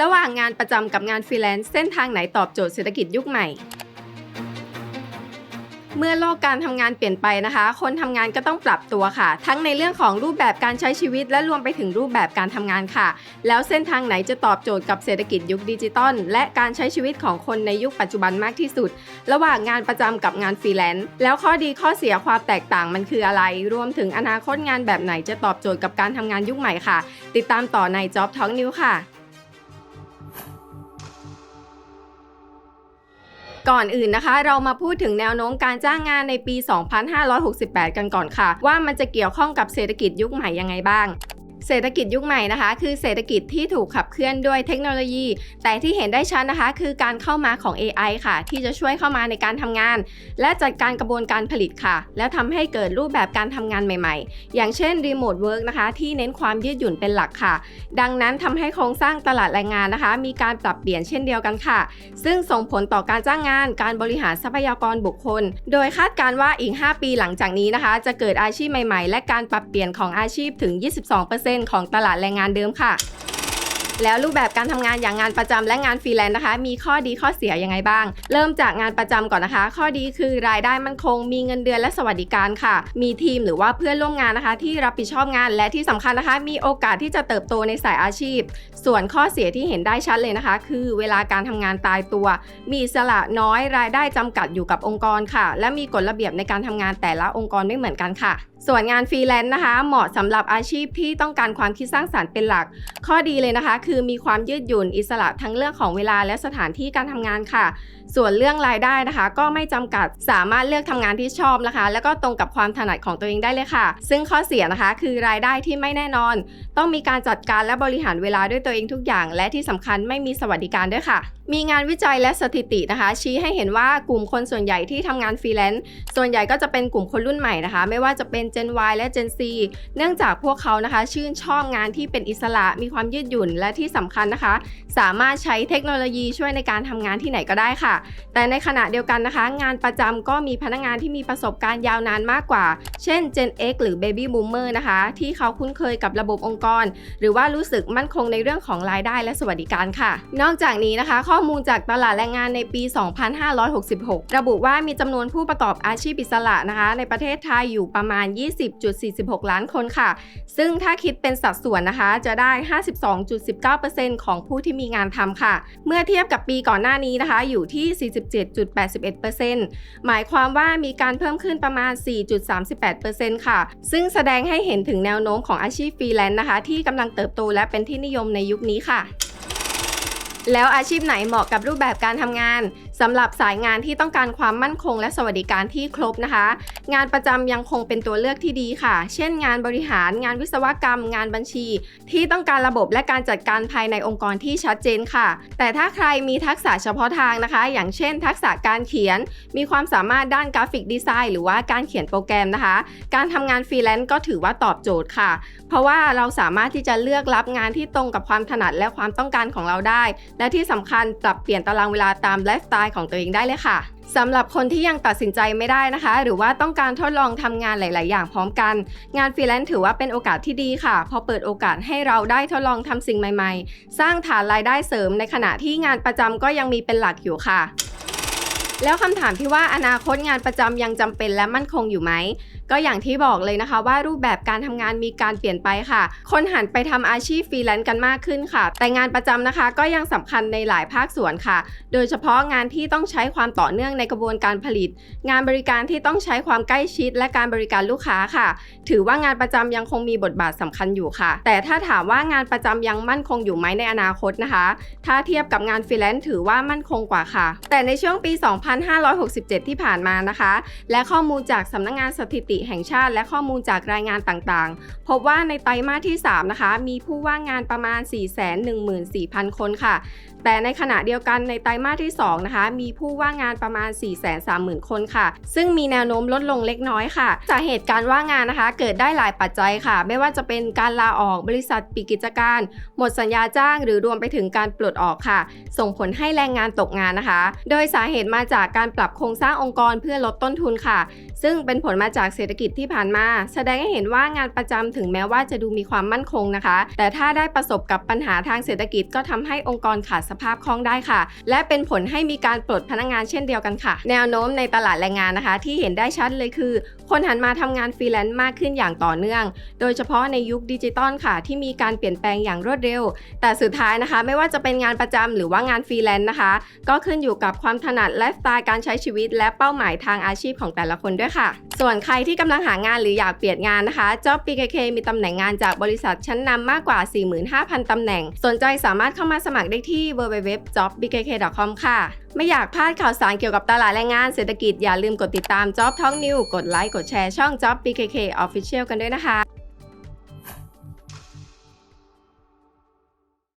ระหว่างงานประจำกับงานฟรีแลนซ์เส้นทางไหนตอบโจทย์เศรษฐกิจยุคใหม่ เมื่อโลกการทำงานเปลี่ยนไปนะคะ คนทำงานก็ต้องปรับตัวค่ะ ทั้งในเรื่องของรูปแบบการใช้ชีวิต และรวมไปถึงรูปแบบการทำงานค่ะ แล้วเส้นทางไหนจะตอบโจทย์กับเศรษฐกิจยุคดิจิตอลและการใช้ชีวิตของคนในยุคปัจจุบันมากที่สุด ระหว่างงานประจำกับงานฟรีแลนซ์แล้วข้อดีข้อเสียความแตกต่างมันคืออะไร รวมถึงอนาคตงานแบบไหนจะตอบโจทย์กับการทำงานยุคใหม่ค่ะ ติดตามต่อใน Job Talk New ค่ะ ก่อนอื่นนะคะ เรามาพูดถึงแนวโน้มการจ้างงานในปี 2568 กันก่อนค่ะ ว่ามันจะเกี่ยวข้องกับเศรษฐกิจยุคใหม่ยังไงบ้าง เศรษฐกิจยุคใหม่นะคะ คือเศรษฐกิจที่ถูกขับเคลื่อนด้วยเทคโนโลยี แต่ที่เห็นได้ชัดนะคะ คือการเข้ามาของ AI ค่ะ ที่จะช่วยเข้ามาในการทำงาน และจัดการกระบวนการผลิตค่ะ แล้วทำให้เกิดรูปแบบการทำงานใหม่ ๆ อย่างเช่น Remote Work นะคะ ที่เน้นความยืดหยุ่นเป็นหลักค่ะ ดังนั้นทำให้โครงสร้างตลาดแรงงานนะคะ มีการปรับเปลี่ยนเช่นเดียวกันค่ะ ซึ่งส่งผลต่อการจ้างงาน การบริหารทรัพยากรบุคคล โดยคาดการณ์ว่าอีก 5 ปีหลังจากนี้นะคะ จะเกิดอาชีพใหม่ ๆ และการปรับเปลี่ยนของอาชีพถึง 22%ของตลาดแรงงานเดิมค่ะ แล้วรูปแบบการทำงานอย่างงานประจำและงานฟรีแลนซ์นะคะ มีข้อดีข้อเสียยังไงบ้าง เริ่มจากงานประจำก่อนนะคะ ข้อดีคือรายได้มั่นคง มีเงินเดือนและสวัสดิการค่ะ มีทีมหรือว่าเพื่อนร่วมงานนะคะ ที่รับผิดชอบงานและที่สำคัญนะคะ มีโอกาสที่จะเติบโตในสายอาชีพ ส่วนข้อเสียที่เห็นได้ชัดเลยนะคะ คือเวลาการทำงานตายตัว มีสละน้อยรายได้จำกัดอยู่กับองค์กรค่ะ และมีกฎระเบียบในการทำงานแต่ละองค์กรไม่เหมือนกันค่ะ ส่วนงานฟรีแลนซ์นะคะ เหมาะสำหรับอาชีพที่ต้องการความคิดสร้างสรรค์เป็นหลัก ข้อดีเลยนะคะคือมีความยืดหยุ่นอิสระทั้งเรื่องของเวลาและสถานที่การทำงานค่ะ ส่วนเรื่องรายได้นะคะ ก็ไม่จำกัดสามารถเลือกทำงานที่ชอบนะคะ แล้วก็ตรงกับความถนัดของตัวเองได้เลยค่ะ ซึ่งข้อเสียนะคะคือรายได้ที่ไม่แน่นอน ต้องมีการจัดการและบริหารเวลาด้วยตัวเองทุกอย่าง และที่สำคัญไม่มีสวัสดิการด้วยค่ะ มีงานวิจัยและสถิตินะคะ ชี้ให้เห็นว่ากลุ่มคนส่วนใหญ่ที่ทำงานฟรีแลนซ์ส่วนใหญ่ก็จะเป็นกลุ่มคนรุ่นใหม่นะคะ ไม่ว่าจะเป็น Gen Y และ Gen Z เนื่องจากพวกเขานะคะ ชื่นชอบงานที่เป็นอิสระมีความยืดหยุ่นและที่สำคัญนะคะ สามารถใช้เทคโนโลยีช่วยในการทำงานที่ไหนก็ได้ค่ะ แต่ในขณะเดียวกันนะคะ งานประจำก็มีพนักงานที่มีประสบการณ์ยาวนานมากกว่า เช่น Gen X หรือ Baby Boomer นะคะ ที่เขาคุ้นเคยกับระบบองค์กร หรือว่ารู้สึกมั่นคงในเรื่องของรายได้และสวัสดิการค่ะ นอกจากนี้นะคะ ข้อมูลจากตลาดแรงงานในปี 2566 ระบุว่ามีจำนวนผู้ประกอบอาชีพอิสระนะคะ ในประเทศไทยอยู่ประมาณ 20.46 ล้านคนค่ะ ซึ่งถ้าคิดเป็นสัดส่วนนะคะจะได้ 52.19%ของผู้ที่มีงานทำค่ะ เมื่อเทียบกับปีก่อนหน้านี้นะคะ อยู่ที่ 47.81%หมายความว่ามีการเพิ่มขึ้นประมาณ 4.38%ค่ะ ซึ่งแสดงให้เห็นถึงแนวโน้มของอาชีพฟรีแลนซ์นะคะ ที่กำลังเติบโตและเป็นที่นิยมในยุคนี้ค่ะ แล้วอาชีพไหนเหมาะกับรูปแบบการทำงานสำหรับสายงานที่ต้องการความมั่นคง และสวัสดิการที่ครบนะคะ งานประจำยังคงเป็นตัวเลือกที่ดีค่ะ เช่น งานบริหารงานวิศวกรรม งานบัญชี ที่ต้องการระบบและการจัดการภายในองค์กรที่ชัดเจนค่ะ แต่ถ้าใครมีทักษะเฉพาะทางนะคะ อย่างเช่น ทักษะการเขียน มีความสามารถด้านกราฟิกดีไซน์หรือว่าการเขียนโปรแกรมนะคะ การทำงานฟรีแลนซ์ก็ถือว่าตอบโจทย์ค่ะ เพราะว่าเราสามารถที่จะเลือกรับงานที่ตรงกับความถนัดและความต้องการของเราได้และที่สำคัญปรับเปลี่ยนตารางเวลาตามไลฟ์สไตล์ของตัวเองได้เลยค่ะสำหรับคนที่ยังตัดสินใจไม่ได้นะคะ หรือว่าต้องการทดลองทำงานหลาย ๆ อย่างพร้อมกัน งานฟรีแลนซ์ถือว่าเป็นโอกาสที่ดีค่ะ พอเปิดโอกาสให้เราได้ทดลองทำสิ่งใหม่ ๆ สร้างฐานรายได้เสริมในขณะที่งานประจำก็ยังมีเป็นหลักอยู่ค่ะแล้วคำถามที่ว่าอนาคตงานประจำยังจำเป็นและมั่นคงอยู่ไหม ก็อย่างที่บอกเลยนะคะ ว่ารูปแบบการทำงานมีการเปลี่ยนไปค่ะ คนหันไปทำอาชีพฟรีแลนซ์กันมากขึ้นค่ะ แต่งานประจำนะคะก็ยังสำคัญในหลายภาคส่วนค่ะ โดยเฉพาะงานที่ต้องใช้ความต่อเนื่องในกระบวนการผลิต งานบริการที่ต้องใช้ความใกล้ชิดและการบริการลูกค้าค่ะ ถือว่างานประจำยังคงมีบทบาทสำคัญอยู่ค่ะ แต่ถ้าถามว่างานประจำยังมั่นคงอยู่ไหมในอนาคตนะคะ ถ้าเทียบกับงานฟรีแลนซ์ถือว่ามั่นคงกว่าค่ะ แต่ในช่วงปี 2567 ที่ผ่านมานะคะ และข้อมูลจากสำนักงงานสถิติแห่งชาติและข้อมูลจากรายงานต่างๆ พบว่าในไตรมาสที่ 3 นะคะ มีผู้ว่างงานประมาณ 414,000 คนค่ะ แต่ในขณะเดียวกันในไตรมาสที่ 2 นะคะ มีผู้ว่างงานประมาณ 430,000 คนค่ะ ซึ่งมีแนวโน้มลดลงเล็กน้อยค่ะสาเหตุการว่างงานนะคะ เกิดได้หลายปัจจัยค่ะ ไม่ว่าจะเป็นการลาออกบริษัทปิดกิจการ หมดสัญญาจ้าง หรือรวมไปถึงการปลดออกค่ะ ส่งผลให้แรงงานตกงานนะคะ โดยสาเหตุมาจากการปรับโครงสร้างองค์กรเพื่อลดต้นทุนค่ะ ซึ่งเป็นผลมาจากเศรษฐกิจที่ผ่านมา แสดงให้เห็นว่างานประจำถึงแม้ว่าจะดูมีความมั่นคงนะคะ แต่ถ้าได้ประสบกับปัญหาทางเศรษฐกิจก็ทำให้องค์กรขาดสภาพคล่องได้ค่ะ และเป็นผลให้มีการปลดพนักงานเช่นเดียวกันค่ะ แนวโน้มในตลาดแรงงานนะคะ ที่เห็นได้ชัดเลยคือ คนหันมาทำงานฟรีแลนซ์มากขึ้นอย่างต่อเนื่อง โดยเฉพาะในยุคดิจิตอลค่ะ ที่มีการเปลี่ยนแปลงอย่างรวดเร็ว แต่สุดท้ายนะคะ ไม่ว่าจะเป็นงานประจำหรือว่างานฟรีแลนซ์นะคะ ก็ขึ้นอยู่กับความถนัดและสไตล์การใช้ชีวิต และเป้าหมายทางอาชีพของแต่ละคนด้วยค่ะ ส่วนใครที่กำลังหางานหรืออยากเปลี่ยนงานนะคะ Job PKK มีตำแหน่งงานจากบริษัทชั้นนำมากกว่า 45,000 ตำแหน่ง สนใจสามารถเข้ามาสมัครได้ที่ www.jobbkk.com ค่ะ ไม่อยากพลาดข่าวสารเกี่ยวกับตลาดแรงงานเศรษฐกิจอย่าลืมกดติดตาม Job Talk New กดไลค์กดแชร์ช่อง Job BKK Official กันด้วยนะคะ